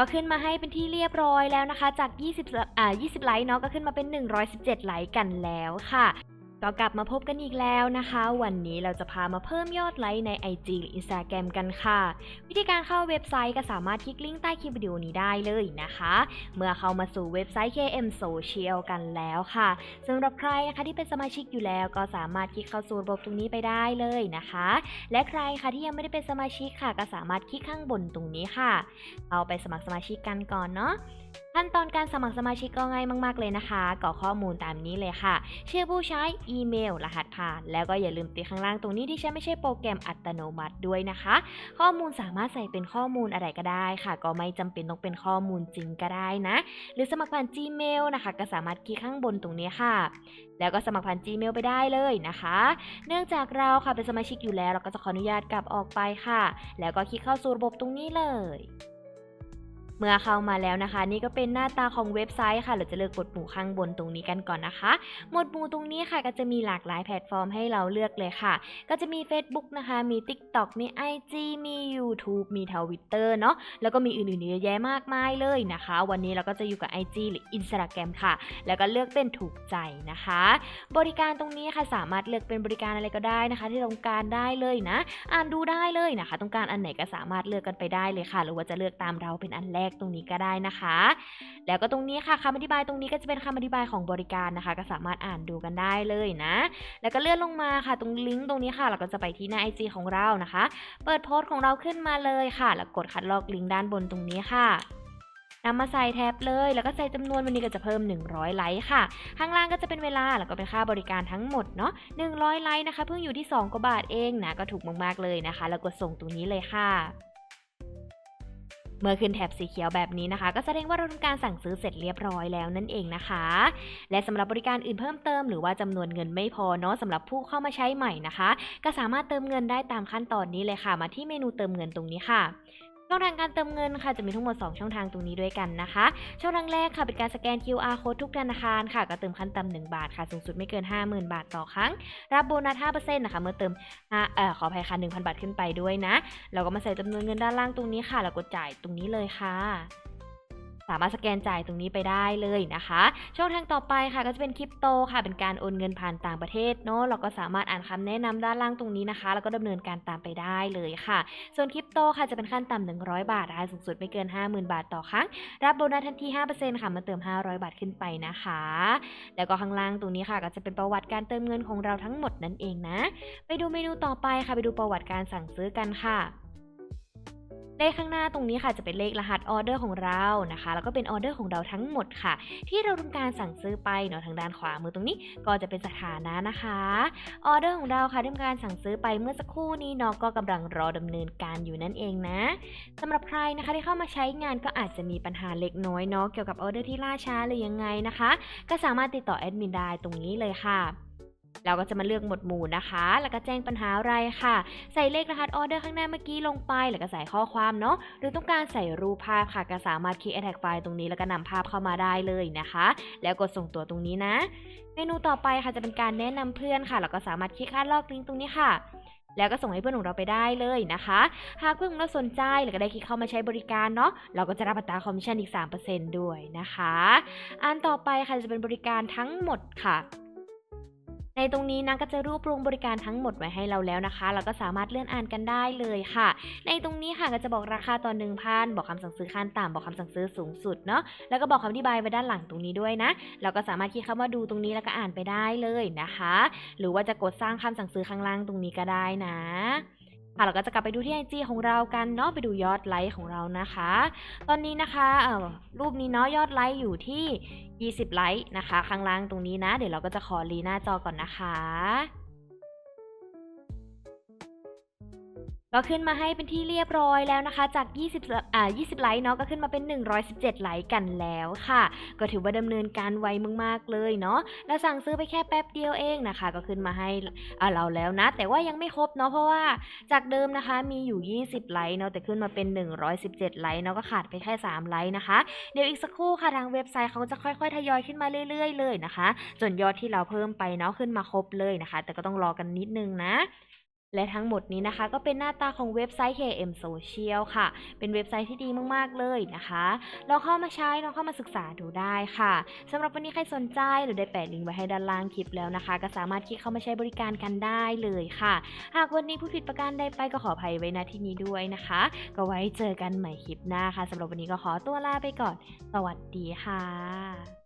ก็ขึ้นมาให้เป็นที่เรียบร้อยแล้วนะคะ จาก 20 อ่า 20 ไลค์เนาะ ก็ขึ้นมาเป็น 117 ไลค์กันแล้วค่ะ ก็กลับมาพบกันอีกแล้วนะคะ วันนี้เราจะพามาเพิ่มยอดไลค์ใน IG หรือ Instagram กันค่ะ วิธีการเข้าเว็บไซต์ก็สามารถคลิกลิงก์ใต้คลิปวิดีโอนี้ได้เลยนะคะ เมื่อเข้ามาสู่เว็บไซต์ KM Social กันแล้วค่ะสำหรับใครนะคะที่เป็นสมาชิกอยู่แล้วก็สามารถคลิกเข้าสู่ระบบตรงนี้ไปได้เลยนะคะ และใครค่ะที่ยังไม่ได้เป็นสมาชิกค่ะ ก็สามารถคลิกข้างบนตรงนี้ค่ะ เอาไปสมัครสมาชิกกันก่อนเนาะ ขั้นตอนการสมัครสมาชิกก็ง่ายมาก ๆ เลยนะคะกรอกข้อมูลตามนี้เลยค่ะ ชื่อผู้ใช้ อีเมล รหัสผ่าน แล้วก็อย่าลืมติดข้างล่างตรงนี้ที่ใช้ไม่ใช่โปรแกรมอัตโนมัติด้วยนะคะ ข้อมูลสามารถใส่เป็นข้อมูลอะไรก็ได้ค่ะ ก็ไม่จำเป็นต้องเป็นข้อมูลจริงก็ได้นะ หรือสมัครผ่าน Gmail นะคะ ก็สามารถคลิกข้างบนตรงนี้ค่ะ แล้วก็สมัครผ่าน Gmail ไปได้เลยนะคะ เนื่องจากเราค่ะเป็นสมาชิกอยู่แล้ว เราก็จะขออนุญาตกลับออกไปค่ะ แล้วก็คลิกเข้าสู่ระบบตรงนี้เลย เมื่อเข้ามาแล้วนะคะ นี่ก็เป็นหน้าตาของเว็บไซต์ค่ะ เราจะเลือกกดหมู่ข้างบนตรงนี้กันก่อนนะคะ หมวดหมู่ตรงนี้ค่ะ ก็จะมีหลากหลายแพลตฟอร์มให้เราเลือกเลยค่ะ ก็จะมี Facebook นะคะ มี TikTok มี IG มี YouTube มี Twitter เนาะแล้วก็มีอื่นๆเยอะแยะมากมายเลยนะคะ วันนี้เราก็จะอยู่กับ IG หรือ Instagram ค่ะ แล้วก็เลือกเป็นถูกใจนะคะ บริการตรงนี้ค่ะสามารถเลือกเป็นบริการอะไรก็ได้นะคะ ที่ต้องการได้เลยนะ อ่านดูได้เลยนะคะ ต้องการอันไหนก็สามารถเลือกกันไปได้เลยค่ะ หรือว่าจะเลือกตามเราเป็นอันแรกตรงนี้ก็ได้นะคะ แล้วก็ตรงนี้ค่ะคำอธิบายตรงนี้ก็จะเป็นคำอธิบายของบริการนะคะ ก็สามารถอ่านดูกันได้เลยนะ แล้วก็เลื่อนลงมาค่ะ ตรงลิงก์ตรงนี้ค่ะ เราก็จะไปที่หน้า IG ของเรานะคะ เปิดโพสต์ของเราขึ้นมาเลยค่ะ แล้วกดคัดลอกลิงก์ด้านบนตรงนี้ค่ะนำมาใส่แท็บเลย แล้วก็ใส่จำนวนวันนี้ก็จะเพิ่ม 100 ไลค์ค่ะ ข้างล่างก็จะเป็นเวลา แล้วก็เป็นค่าบริการทั้งหมดเนาะ 100 ไลค์นะคะ เพิ่งอยู่ที่ 2กว่าบาทเองนะ ก็ถูกมากๆเลยนะคะ แล้วกดส่งตรงนี้เลยค่ะ เมื่อขึ้นแถบสีเขียวแบบนี้นะคะ ก็แสดงว่าเราทำการสั่งซื้อเสร็จเรียบร้อยแล้วนั่นเองนะคะ และสำหรับบริการอื่นเพิ่มเติมหรือว่าจำนวนเงินไม่พอเนาะสำหรับผู้เข้ามาใช้ใหม่นะคะ ก็สามารถเติมเงินได้ตามขั้นตอนนี้เลยค่ะ มาที่เมนูเติมเงินตรงนี้ค่ะ ช่องทางการเติมเงินค่ะจะมีทั้งหมด 2 ช่องทางตรงนี้ด้วยกันนะคะ ช่องทางแรกค่ะเป็นการสแกน QR code ทุกธนาคารค่ะ ก็เติมขั้นต่ำ1บาทค่ะ สูงสุดไม่เกิน 50,000 บาทต่อครั้ง รับโบนัส5%นะคะ เมื่อเติมห้าเอ่อขออภัยค่ะ1,000 บาทขึ้นไปด้วยนะ เราก็มาใส่จำนวนเงินด้านล่างตรงนี้ค่ะ แล้วกดจ่ายตรงนี้เลยค่ะ สามารถสแกนจ่ายตรงนี้ไปได้เลยนะคะ ช่องทางต่อไปค่ะก็จะเป็นคริปโตค่ะ เป็นการโอนเงินผ่านต่างประเทศเนาะเราก็สามารถอ่านคำแนะนำด้านล่างตรงนี้นะคะ แล้วก็ดำเนินการตามไปได้เลยค่ะ ส่วนคริปโตค่ะจะเป็นขั้นต่ำ100 บาทนะคะสูงสุดไม่เกิน 50,000 บาทต่อครั้ง รับโบนัสทันที 5%ค่ะมาเติม 500 บาทขึ้นไปนะคะ แล้วก็ข้างล่างตรงนี้ค่ะก็จะเป็นประวัติการเติมเงินของเราทั้งหมดนั่นเองนะ ไปดูเมนูต่อไปค่ะไปดูประวัติการสั่งซื้อกันค่ะ เลขข้างหน้าตรงนี้ค่ะจะเป็นเลขรหัสออเดอร์ของเรานะคะ แล้วก็เป็นออเดอร์ของเราทั้งหมดค่ะ ที่เราทำการสั่งซื้อไปเนาะทางด้านขวามือตรงนี้ก็จะเป็นสถานะนะคะออเดอร์ของเราค่ะที่ทำการสั่งซื้อไปเมื่อสักครู่นี้เนาะก็กำลังรอดำเนินการอยู่นั่นเองนะสำหรับใครนะคะที่เข้ามาใช้งานก็อาจจะมีปัญหาเล็กน้อยเนาะเกี่ยวกับออเดอร์ที่ล่าช้าหรือยังไงนะคะ ก็สามารถติดต่อแอดมินได้ตรงนี้เลยค่ะ เราก็จะมาเลือกหมวดหมู่นะคะ แล้วก็แจ้งปัญหาอะไรค่ะ ใส่เลขรหัสออเดอร์ข้างหน้าเมื่อกี้ลงไป แล้วก็ใส่ข้อความเนาะ หรือต้องการใส่รูปภาพค่ะ ก็สามารถคลิก attach ไฟล์ตรงนี้แล้วก็นำภาพเข้ามาได้เลยนะคะ แล้วกดส่งตัวตรงนี้นะ เมนูต่อไปค่ะจะเป็นการแนะนำเพื่อนค่ะเราก็สามารถคลิกคัดลอกลิงก์ตรงนี้ค่ะแล้วก็ส่งให้เพื่อนของเราไปได้เลยนะคะ หากเพื่อนของเราสนใจแล้วก็ได้คลิกเข้ามาใช้บริการเนาะ เราก็จะรับอัตราคอมมิชชั่นอีก 3%ด้วยนะคะ อันต่อไปค่ะจะเป็นบริการทั้งหมดค่ะ ในตรงนี้นะก็จะรวบรวมบริการทั้งหมดไว้ให้เราแล้วนะคะ เราก็สามารถเลื่อนอ่านกันได้เลยค่ะ ในตรงนี้ค่ะก็จะบอกราคาต่อหนึ่งพันบอกคำสั่งซื้อขั้นต่ำบอกคำสั่งซื้อสูงสุดเนาะแล้วก็บอกคำอธิบายไว้ด้านหลังตรงนี้ด้วยนะเราก็สามารถคลิกเข้ามาดูตรงนี้แล้วก็อ่านไปได้เลยนะคะ หรือว่าจะกดสร้างคำสั่งซื้อข้างล่างตรงนี้ก็ได้นะ ค่ะเราก็จะกลับไปดูที่ไอจีของเรากันเนาะไปดูยอดไลค์ของเรานะคะ ตอนนี้นะคะเอ่อรูปนี้เนาะยอดไลค์อยู่ที่ 20 ไลค์นะคะ ข้างล่างตรงนี้นะ เดี๋ยวเราก็จะขอรีหน้าจอก่อนนะคะ ก็ขึ้นมาให้เป็นที่เรียบร้อยแล้วนะคะ จาก 20อ่า20 ไลค์เนาะก็ขึ้นมาเป็น 117 ไลค์กันแล้วค่ะ ก็ถือว่าดำเนินการไวมากๆเลยเนาะแล้วสั่งซื้อไปแค่แป๊บเดียวเองนะคะ ก็ขึ้นมาให้อ่าเราแล้วนะ แต่ว่ายังไม่ครบเนาะเพราะว่าจากเดิมนะคะมีอยู่ 20 ไลค์เนาะแต่ขึ้นมาเป็น 117 ไลค์เนาะก็ขาดไปแค่ 3 ไลค์นะคะ เดี๋ยวอีกสักครู่ค่ะทางเว็บไซต์เขาจะค่อยๆทยอยขึ้นมาเรื่อย ๆ เลยนะคะ จนยอดที่เราเพิ่มไปเนาะขึ้นมาครบเลยนะคะ แต่ก็ต้องรอกันนิดนึงนะ และทั้งหมดนี้นะคะก็เป็นหน้าตาของเว็บไซต์ KM Social ค่ะ เป็นเว็บไซต์ที่ดีมากๆเลยนะคะลองเข้ามาใช้ลองเข้ามาศึกษาดูได้ค่ะสำหรับวันนี้ใครสนใจหรือได้แปะลิงก์ไว้ให้ด้านล่างคลิปแล้วนะคะ ก็สามารถคลิกเข้ามาใช้บริการกันได้เลยค่ะ หากวันนี้ผู้ผิดประการใดไปก็ขออภัยไว้ณที่นี้ด้วยนะคะ ก็ไว้เจอกันใหม่คลิปหน้าค่ะสำหรับวันนี้ก็ขอตัวลาไปก่อน สวัสดีค่ะ